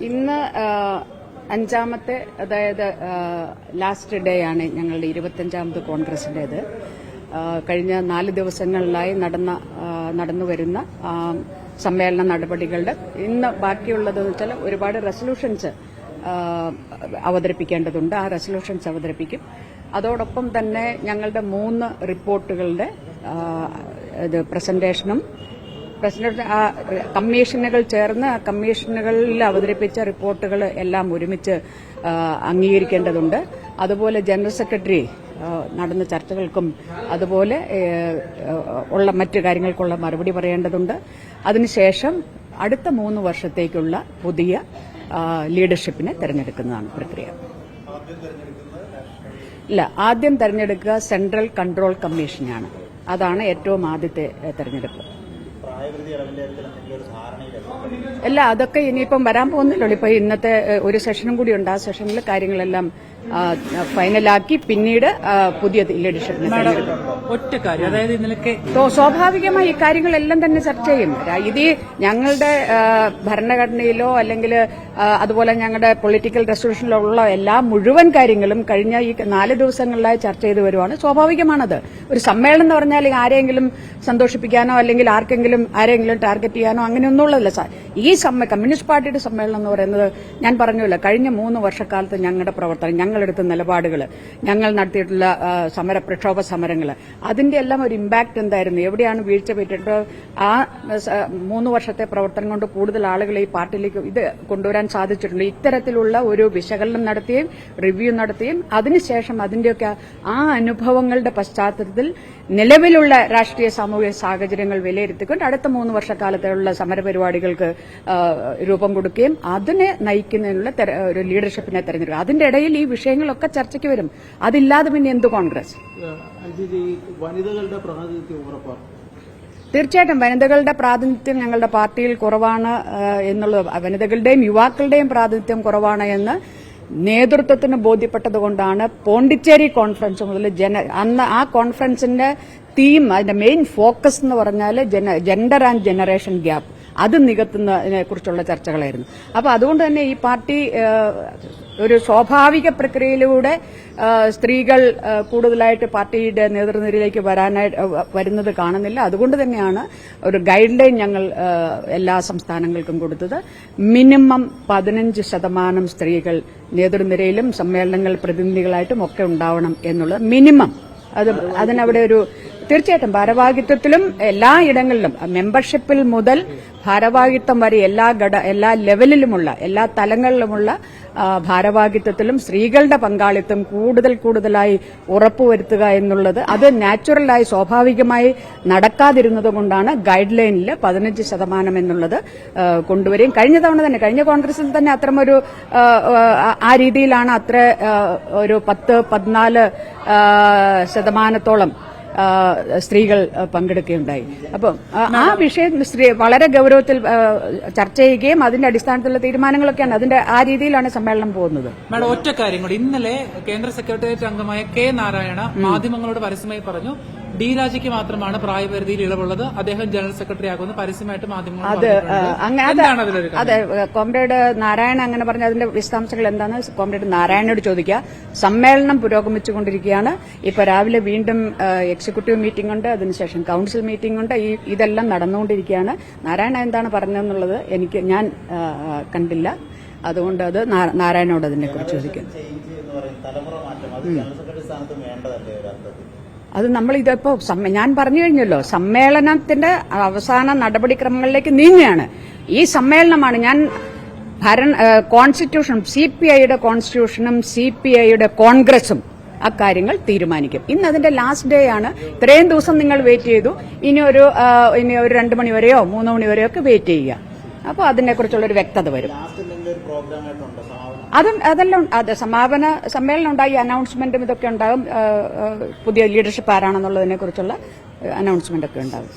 ഇന്ന് അഞ്ചാമത്തെ അതായത് ലാസ്റ്റ് ഡേ ആണ് ഞങ്ങളുടെ ഇരുപത്തഞ്ചാമത് കോൺഗ്രസിന്റേത്. കഴിഞ്ഞ നാല് ദിവസങ്ങളിലായി നടന്ന നടന്നു വരുന്ന സമ്മേളന നടപടികളുടെ ഇന്ന് ബാക്കിയുള്ളതെന്ന് വെച്ചാൽ ഒരുപാട് റെസൊല്യൂഷൻസ് അവതരിപ്പിക്കേണ്ടതുണ്ട്. ആ റെസൊല്യൂഷൻസ് അവതരിപ്പിക്കും. അതോടൊപ്പം തന്നെ ഞങ്ങളുടെ മൂന്ന് റിപ്പോർട്ടുകളുടെ പ്രസന്റേഷനും പ്രസിഡന്റ് ആ കമ്മീഷനുകൾ ചേർന്ന് ആ കമ്മീഷനുകളിൽ അവതരിപ്പിച്ച റിപ്പോർട്ടുകൾ എല്ലാം ഒരുമിച്ച് അംഗീകരിക്കേണ്ടതുണ്ട്. അതുപോലെ ജനറൽ സെക്രട്ടറി നടന്ന ചർച്ചകൾക്കും അതുപോലെ ഉള്ള മറ്റു കാര്യങ്ങൾക്കുള്ള മറുപടി പറയേണ്ടതുണ്ട്. അതിനുശേഷം അടുത്ത മൂന്ന് വർഷത്തേക്കുള്ള പുതിയ ലീഡർഷിപ്പിനെ തെരഞ്ഞെടുക്കുന്നതാണ് പ്രക്രിയ. ഇല്ല ആദ്യം തെരഞ്ഞെടുക്കുക സെൻട്രൽ കൺട്രോൾ കമ്മീഷനാണ്. അതാണ് ഏറ്റവും ആദ്യത്തെ തെരഞ്ഞെടുപ്പ്. അല്ല അതൊക്കെ ഇനിയിപ്പം വരാൻ പോകുന്നില്ലല്ലോ. ഇപ്പൊ ഇന്നത്തെ ഒരു സെഷനും കൂടി ഉണ്ട്. ആ സെഷനിൽ കാര്യങ്ങളെല്ലാം ഫൈനലാക്കി പിന്നീട് പുതിയ ലീഡർഷിപ്പിന് ഒറ്റ കാര്യം. അതായത് ഇന്നലെ സ്വാഭാവികമായി ഈ കാര്യങ്ങളെല്ലാം തന്നെ ചർച്ച ചെയ്യും. ഇത് ഞങ്ങളുടെ ഭരണഘടനയിലോ അല്ലെങ്കിൽ അതുപോലെ ഞങ്ങളുടെ പൊളിറ്റിക്കൽ റെസൊല്യൂഷനിലോ ഉള്ള എല്ലാ മുഴുവൻ കാര്യങ്ങളും കഴിഞ്ഞ ഈ നാല് ദിവസങ്ങളിലായി ചർച്ച ചെയ്തു വരുവാണ്. സ്വാഭാവികമാണത്. ഒരു സമ്മേളനം എന്ന് പറഞ്ഞാൽ ആരെങ്കിലും സന്തോഷിപ്പിക്കാനോ അല്ലെങ്കിൽ ആർക്കെങ്കിലും ആരെങ്കിലും ടാർഗറ്റ് ചെയ്യാനോ അങ്ങനെയൊന്നും ഉള്ളതല്ല സാർ ഈ സമ്മ കമ്മ്യൂണിസ്റ്റ് പാർട്ടിയുടെ സമ്മേളനം എന്ന് പറയുന്നത് ഞാൻ പറഞ്ഞല്ലോ കഴിഞ്ഞ മൂന്ന് വർഷക്കാലത്ത് ഞങ്ങളുടെ പ്രവർത്തനം ഞങ്ങളെടുത്ത നിലപാടുകൾ ഞങ്ങൾ നടത്തിയിട്ടുള്ള സമര പ്രക്ഷോഭ സമരങ്ങൾ അതിന്റെ എല്ലാം ഒരു ഇമ്പാക്ട് എന്തായിരുന്നു? എവിടെയാണ് വീഴ്ച പറ്റിയിട്ട് ആ മൂന്ന് വർഷത്തെ പ്രവർത്തനം കൊണ്ട് കൂടുതൽ ആളുകളെ ഈ പാർട്ടിയിലേക്ക് ഇത് കൊണ്ടുവരാൻ സാധിച്ചിട്ടുണ്ട്. ഇത്തരത്തിലുള്ള ഒരു വിശകലനം നടത്തുകയും റിവ്യൂ നടത്തുകയും അതിനുശേഷം അതിന്റെയൊക്കെ ആ അനുഭവങ്ങളുടെ പശ്ചാത്തലത്തിൽ നിലവിലുള്ള രാഷ്ട്രീയ സാമൂഹിക സാഹചര്യങ്ങൾ വിലയിരുത്തിക്കൊണ്ട് അടുത്ത മൂന്ന് വർഷക്കാലത്തുള്ള സമരപരിപാടികൾക്ക് രൂപം കൊടുക്കുകയും അതിനെ നയിക്കുന്നതിനുള്ള ഒരു ലീഡർഷിപ്പിനെ തെരഞ്ഞെടുക്കുക. അതിന്റെ ഇടയിൽ ഈ വിഷയങ്ങളൊക്കെ ചർച്ചയ്ക്ക് വരും. അതില്ലാതെ പിന്നെ എന്ത് കോൺഗ്രസ്? വനിതകളുടെ പ്രാതിനിധ്യം ഉറപ്പാക്കും തീർച്ചയായിട്ടും വനിതകളുടെ പ്രാതിനിധ്യം ഞങ്ങളുടെ പാർട്ടിയിൽ കുറവാണ് എന്നുള്ളത് വനിതകളുടെയും യുവാക്കളുടെയും പ്രാതിനിധ്യം കുറവാണ് എന്ന് നേതൃത്വത്തിന് ബോധ്യപ്പെട്ടതുകൊണ്ടാണ് പോണ്ടിച്ചേരി കോൺഫറൻസ് മുതൽ ജന അന്ന് ആ കോൺഫറൻസിന്റെ തീം അതിന്റെ മെയിൻ ഫോക്കസ് എന്ന് പറഞ്ഞാൽ ജെൻഡർ ആൻഡ് ജനറേഷൻ ഗ്യാപ്പ് അത് നികത്തുന്നതിനെ കുറിച്ചുള്ള ചർച്ചകളായിരുന്നു. അപ്പൊ അതുകൊണ്ട് തന്നെ ഈ പാർട്ടി ഒരു സ്വാഭാവിക പ്രക്രിയയിലൂടെ സ്ത്രീകൾ കൂടുതലായിട്ട് പാർട്ടിയുടെ നേതൃനിരയിലേക്ക് വരാനായിട്ട് വരുന്നത് കാണുന്നില്ല. അതുകൊണ്ട് തന്നെയാണ് ഒരു ഗൈഡ് ലൈൻ ഞങ്ങൾ എല്ലാ സംസ്ഥാനങ്ങൾക്കും കൊടുത്തത്. മിനിമം പതിനഞ്ച് ശതമാനം സ്ത്രീകൾ നേതൃനിരയിലും സമ്മേളനങ്ങൾ പ്രതിനിധികളായിട്ടും ഒക്കെ ഉണ്ടാവണം എന്നുള്ളത് മിനിമം. അത് അതിനവിടെ ഒരു തീർച്ചയായിട്ടും ഭാരവാഹിത്വത്തിലും എല്ലാ ഇടങ്ങളിലും മെമ്പർഷിപ്പിൽ മുതൽ ഭാരവാഹിത്വം വരെ എല്ലാ ഘട എല്ലാ ലെവലിലുമുള്ള എല്ലാ തലങ്ങളിലുമുള്ള ഭാരവാഹിത്വത്തിലും സ്ത്രീകളുടെ പങ്കാളിത്തം കൂടുതൽ കൂടുതലായി ഉറപ്പുവരുത്തുക എന്നുള്ളത് അത് നാച്ചുറലായി സ്വാഭാവികമായി നടക്കാതിരുന്നത് കൊണ്ടാണ് ഗൈഡ് ലൈനിൽ പതിനഞ്ച് ശതമാനം എന്നുള്ളത് കൊണ്ടുവരികയും കഴിഞ്ഞ തവണ തന്നെ കഴിഞ്ഞ കോൺഗ്രസിൽ തന്നെ അത്തരമൊരു ആ, രീതിയിലാണ് അത്ര ഒരു പത്ത് പതിനാല് ശതമാനത്തോളം സ്ത്രീകൾ പങ്കെടുക്കുകയുണ്ടായി. അപ്പം ആ, വിഷയം സ്ത്രീ വളരെ ഗൗരവത്തിൽ ചർച്ച ചെയ്യുകയും അതിന്റെ അടിസ്ഥാനത്തിലുള്ള തീരുമാനങ്ങളൊക്കെയാണ് അതിന്റെ ആ രീതിയിലാണ് സമ്മേളനം പോകുന്നത്. മാഡം ഒറ്റ കാര്യം കൂടി. ഇന്നലെ കേന്ദ്ര സെക്രട്ടേറിയറ്റ് അംഗമായ കെ നാരായണ മാധ്യമങ്ങളോട് പരസ്യമായി പറഞ്ഞു ഡി രാജയ്ക്ക് മാത്രമാണ് പ്രായപരിധിയിൽ ഇളവുള്ളത് അദ്ദേഹം ജനറൽ സെക്രട്ടറി ആകുമെന്ന് പരസ്യമായിട്ട് മാധ്യമങ്ങൾ അത് അത് കോമ്രേഡ് നാരായണ അങ്ങനെ പറഞ്ഞ അതിന്റെ വിശദാംശങ്ങൾ എന്താണ്? കോമ്രേഡ് നാരായണനോട് ചോദിക്കുക. സമ്മേളനം പുരോഗമിച്ചുകൊണ്ടിരിക്കുകയാണ്. ഇപ്പൊ രാവിലെ വീണ്ടും എക്സിക്യൂട്ടീവ് മീറ്റിംഗ് ഉണ്ട് അതിനുശേഷം കൌൺസിൽ മീറ്റിംഗ് ഉണ്ട്. ഈ ഇതെല്ലാം നടന്നുകൊണ്ടിരിക്കുകയാണ്. നാരായണ എന്താണ് പറഞ്ഞതെന്നുള്ളത് എനിക്ക് ഞാൻ കണ്ടില്ല. അതുകൊണ്ട് അത് നാരായണോട് നാരായണനോട് അതിനെക്കുറിച്ച് ചോദിക്കും അത് നമ്മൾ ഇതിപ്പോ ഞാൻ പറഞ്ഞു കഴിഞ്ഞല്ലോ സമ്മേളനത്തിന്റെ അവസാന നടപടിക്രമങ്ങളിലേക്ക് നീങ്ങുകയാണ്. ഈ സമ്മേളനമാണ് ഞാൻ ഭരണ കോൺസ്റ്റിറ്റ്യൂഷൻ സി പി ഐയുടെ കോൺസ്റ്റിറ്റ്യൂഷനും സി പി ഐയുടെ കോൺഗ്രസും അക്കാര്യങ്ങൾ തീരുമാനിക്കും. ഇന്ന് അതിന്റെ ലാസ്റ്റ് ഡേ ആണ്. ഇത്രയും ദിവസം നിങ്ങൾ വെയിറ്റ് ചെയ്തു. ഇനി ഒരു ഇനി ഒരു രണ്ടു മണി വരെയോ മൂന്ന് മണി വരെയോ ഒക്കെ വെയിറ്റ് ചെയ്യുക. അപ്പോൾ അതിനെക്കുറിച്ചുള്ള ഒരു വ്യക്തത വരും. അതും അതെല്ലാം അത് സമാപന സമ്മേളനം ഉണ്ടായി. അനൗൺസ്മെന്റും ഇതൊക്കെ ഉണ്ടാകും. പുതിയ ലീഡർഷിപ്പ് ആരാണെന്നുള്ളതിനെ കുറിച്ചുള്ള അനൗൺസ്മെന്റ് ഒക്കെ ഉണ്ടാകും.